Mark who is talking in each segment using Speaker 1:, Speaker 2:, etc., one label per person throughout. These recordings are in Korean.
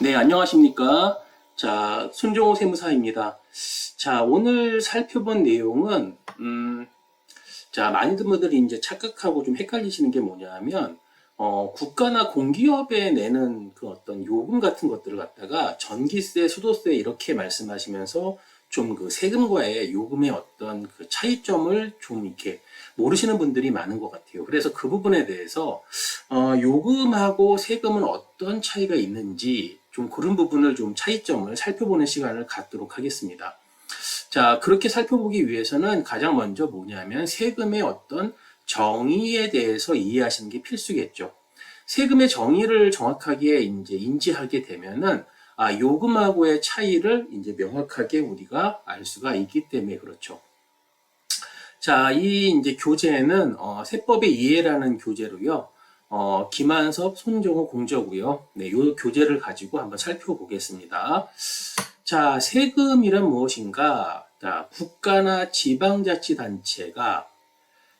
Speaker 1: 네, 안녕하십니까. 자, 손종호 세무사입니다. 자, 오늘 살펴본 내용은, 음, 자, 많은 분들이 이제 착각하고 좀 헷갈리시는 게 뭐냐면, 어, 국가나 공기업에 내는 그 어떤 요금 같은 것들을 갖다가 전기세, 수도세 이렇게 말씀하시면서 좀 그 세금과의 요금의 어떤 그 차이점을 좀 이렇게 모르시는 분들이 많은 것 같아요. 그래서 그 부분에 대해서 어, 요금하고 세금은 어떤 차이가 있는지 좀 그런 부분을 좀 차이점을 살펴보는 시간을 갖도록 하겠습니다. 자, 그렇게 살펴보기 위해서는 가장 먼저 뭐냐면 세금의 어떤 정의에 대해서 이해하시는 게 필수겠죠. 세금의 정의를 정확하게 이제 인지하게 되면은 아, 요금하고의 차이를 이제 명확하게 우리가 알 수가 있기 때문에 그렇죠. 자, 이 이제 교재는 어, 세법의 이해라는 교재로요. 어, 김한섭, 손정호 공저고요. 네, 요 교재를 가지고 한번 살펴보겠습니다. 자, 세금이란 무엇인가? 자, 국가나 지방자치단체가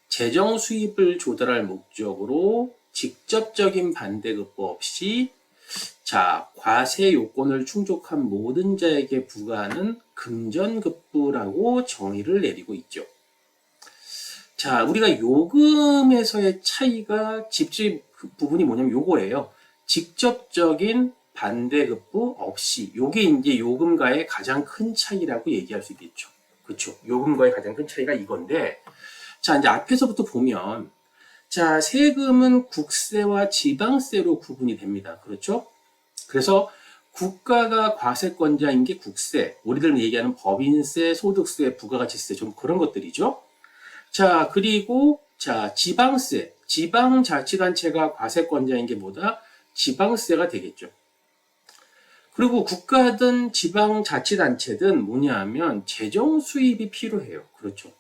Speaker 1: 재정 수입을 조달할 목적으로 직접적인 반대급부 없이 자, 과세 요건을 충족한 모든 자에게 부과하는 금전급부라고 정의를 내리고 있죠. 자, 우리가 요금에서의 차이가 직접 그 부분이 뭐냐면 요거예요. 직접적인 반대급부 없이 요게 이제 요금과의 가장 큰 차이라고 얘기할 수 있겠죠. 그렇죠. 요금과의 가장 큰 차이가 이건데 자, 이제 앞에서부터 보면 자, 세금은 국세와 지방세로 구분이 됩니다. 그렇죠? 그래서 국가가 과세권자인 게 국세, 우리들 얘기하는 법인세, 소득세, 부가가치세 좀 그런 것들이죠. 자, 그리고 자, 지방세, 지방자치단체가 과세권자인 게 뭐다? 지방세가 되겠죠. 그리고 국가든 지방자치단체든 뭐냐 하면 재정 수입이 필요해요. 그렇죠.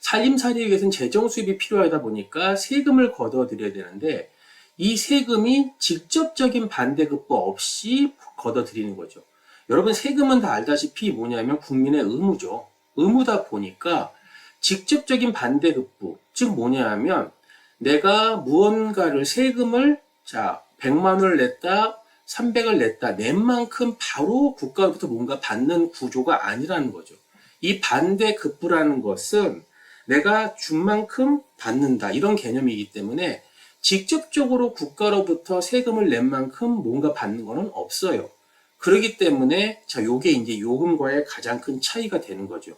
Speaker 1: 살림살이에 위해서는 재정 수입이 필요하다 보니까 세금을 걷어들여야 되는데 이 세금이 직접적인 반대급부 없이 걷어들이는 거죠. 여러분 세금은 다 알다시피 뭐냐면 국민의 의무죠. 의무다 보니까 직접적인 반대급부 즉 뭐냐 하면 내가 무언가를 세금을 자 100만 원을 냈다 300을 냈다 낸 만큼 바로 국가로부터 뭔가 받는 구조가 아니라는 거죠. 이 반대 급부라는 것은 내가 준 만큼 받는다 이런 개념이기 때문에 직접적으로 국가로부터 세금을 낸 만큼 뭔가 받는 거는 없어요. 그렇기 때문에 자 요게 이제 요금과의 가장 큰 차이가 되는 거죠.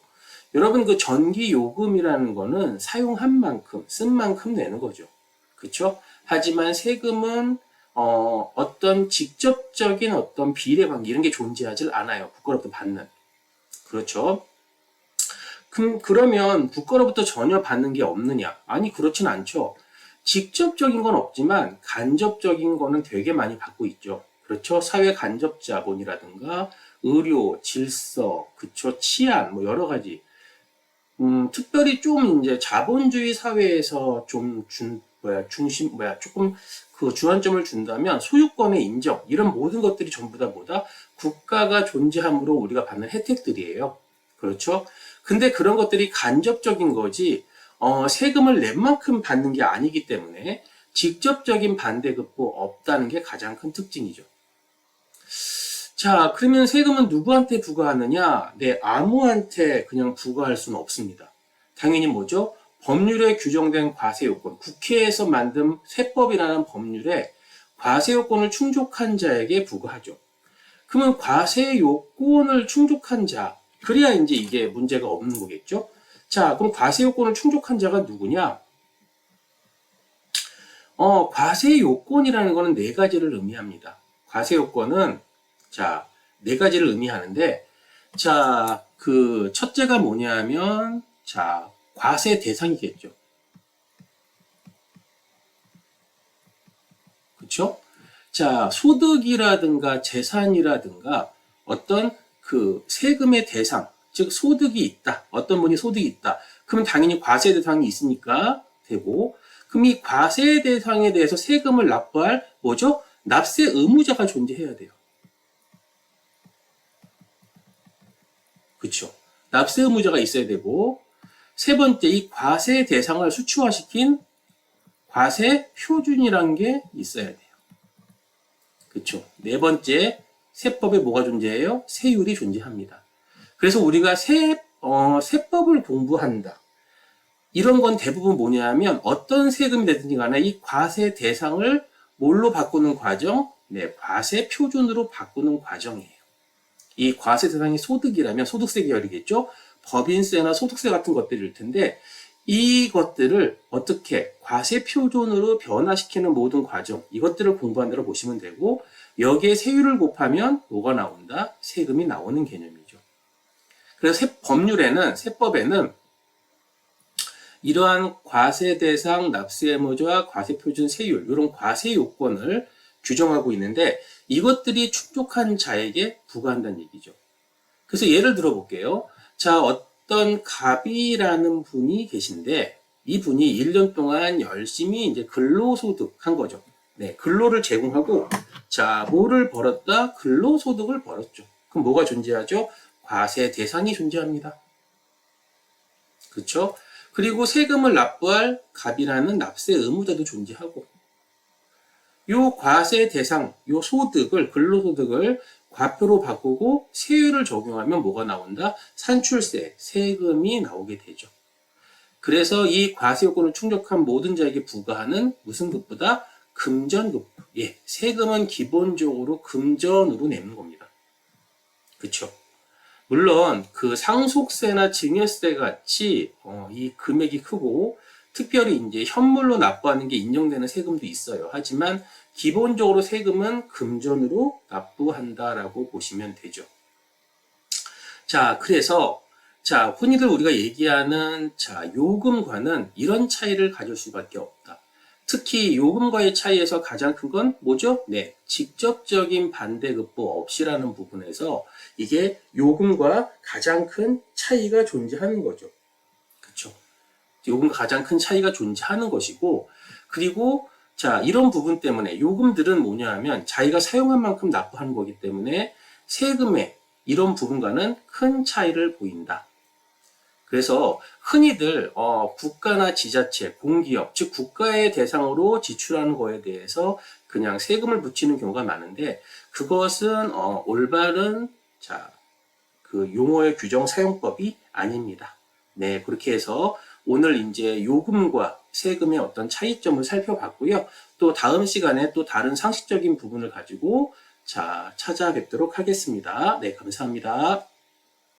Speaker 1: 여러분 그 전기 요금이라는 거는 사용한 만큼 쓴 만큼 내는 거죠. 그렇죠? 하지만 세금은 어, 어떤 직접적인 어떤 비례 관계 이런 게 존재하지 않아요. 국가로부터 받는. 그렇죠? 그럼 그러면 국가로부터 전혀 받는 게 없느냐? 아니 그렇진 않죠. 직접적인 건 없지만 간접적인 거는 되게 많이 받고 있죠. 그렇죠? 사회 간접 자본이라든가 의료, 질서, 그쵸, 치안, 뭐 여러 가지. 음, 특별히 좀 이제 자본주의 사회에서 좀 준, 뭐야, 중심, 뭐야, 조금 그 주안점을 준다면 소유권의 인정, 이런 모든 것들이 전부 다 뭐다? 국가가 존재함으로 우리가 받는 혜택들이에요. 그렇죠? 근데 그런 것들이 간접적인 거지, 어, 세금을 낸 만큼 받는 게 아니기 때문에 직접적인 반대급부 없다는 게 가장 큰 특징이죠. 자, 그러면 세금은 누구한테 부과하느냐? 네, 아무한테 그냥 부과할 수는 없습니다. 당연히 뭐죠? 법률에 규정된 과세 요건, 국회에서 만든 세법이라는 법률에 과세 요건을 충족한 자에게 부과하죠. 그러면 과세 요건을 충족한 자, 그래야 이제 이게 문제가 없는 거겠죠? 자, 그럼 과세 요건을 충족한 자가 누구냐? 어, 과세 요건이라는 거는 네 가지를 의미합니다. 과세 요건은 자, 네 가지를 의미하는데 자, 그 첫째가 뭐냐면 자, 과세 대상이겠죠. 그렇죠? 자, 소득이라든가 재산이라든가 어떤 그 세금의 대상, 즉 소득이 있다. 어떤 분이 소득이 있다. 그러면 당연히 과세 대상이 있으니까 되고 그럼 이 과세 대상에 대해서 세금을 납부할 뭐죠? 납세 의무자가 존재해야 돼요. 그렇죠. 납세 의무자가 있어야 되고 세 번째 이 과세 대상을 수치화시킨 과세 표준이란 게 있어야 돼요. 그쵸. 네 번째, 세법에 뭐가 존재해요? 세율이 존재합니다. 그래서 우리가 세, 어, 세법을 공부한다. 이런 건 대부분 뭐냐면 어떤 세금이 되든지 간에 이 과세 대상을 뭘로 바꾸는 과정? 네, 과세 표준으로 바꾸는 과정이에요. 이 과세 대상이 소득이라면 소득세 계열이겠죠? 법인세나 소득세 같은 것들일 텐데 이것들을 어떻게 과세 표준으로 변화시키는 모든 과정 이것들을 공부한다고 보시면 되고 여기에 세율을 곱하면 뭐가 나온다? 세금이 나오는 개념이죠. 그래서 세- 법률에는 세법에는 이러한 과세 대상 납세의무자와 과세 표준 세율 이런 과세 요건을 규정하고 있는데 이것들이 충족한 자에게 부과한다는 얘기죠. 그래서 예를 들어 볼게요. 자, 어떤 갑이라는 분이 계신데 이 분이 1년 동안 열심히 이제 근로소득 한 거죠. 네, 근로를 제공하고 자, 뭐를 벌었다? 근로소득을 벌었죠. 그럼 뭐가 존재하죠? 과세 대상이 존재합니다. 그렇죠? 그리고 세금을 납부할 갑이라는 납세 의무자도 존재하고 요 과세 대상, 요 소득을 근로소득을 과표로 바꾸고 세율을 적용하면 뭐가 나온다? 산출세, 세금이 나오게 되죠. 그래서 이 과세 요건을 충족한 모든 자에게 부과하는 무슨 급보다 금전급. 예, 세금은 기본적으로 금전으로 내는 겁니다. 그쵸? 물론 그 상속세나 증여세 같이 어, 이 금액이 크고 특별히 이제 현물로 납부하는 게 인정되는 세금도 있어요. 하지만 기본적으로 세금은 금전으로 납부한다라고 보시면 되죠. 자, 그래서 자, 흔히들 우리가 얘기하는 자, 요금과는 이런 차이를 가질 수밖에 없다. 특히 요금과의 차이에서 가장 큰 건 뭐죠? 네, 직접적인 반대급부 없이라는 부분에서 이게 요금과 가장 큰 차이가 존재하는 거죠. 요금과 가장 큰 차이가 존재하는 것이고 그리고 자 이런 부분 때문에 요금들은 뭐냐 하면 자기가 사용한 만큼 납부하는 거기 때문에 세금의 이런 부분과는 큰 차이를 보인다. 그래서 흔히들 어, 국가나 지자체, 공기업, 즉 국가의 대상으로 지출하는 거에 대해서 그냥 세금을 붙이는 경우가 많은데 그것은 어, 올바른 자, 그 용어의 규정 사용법이 아닙니다. 네, 그렇게 해서 오늘 이제 요금과 세금의 어떤 차이점을 살펴봤고요. 또 다음 시간에 또 다른 상식적인 부분을 가지고 자, 찾아뵙도록 하겠습니다. 네, 감사합니다.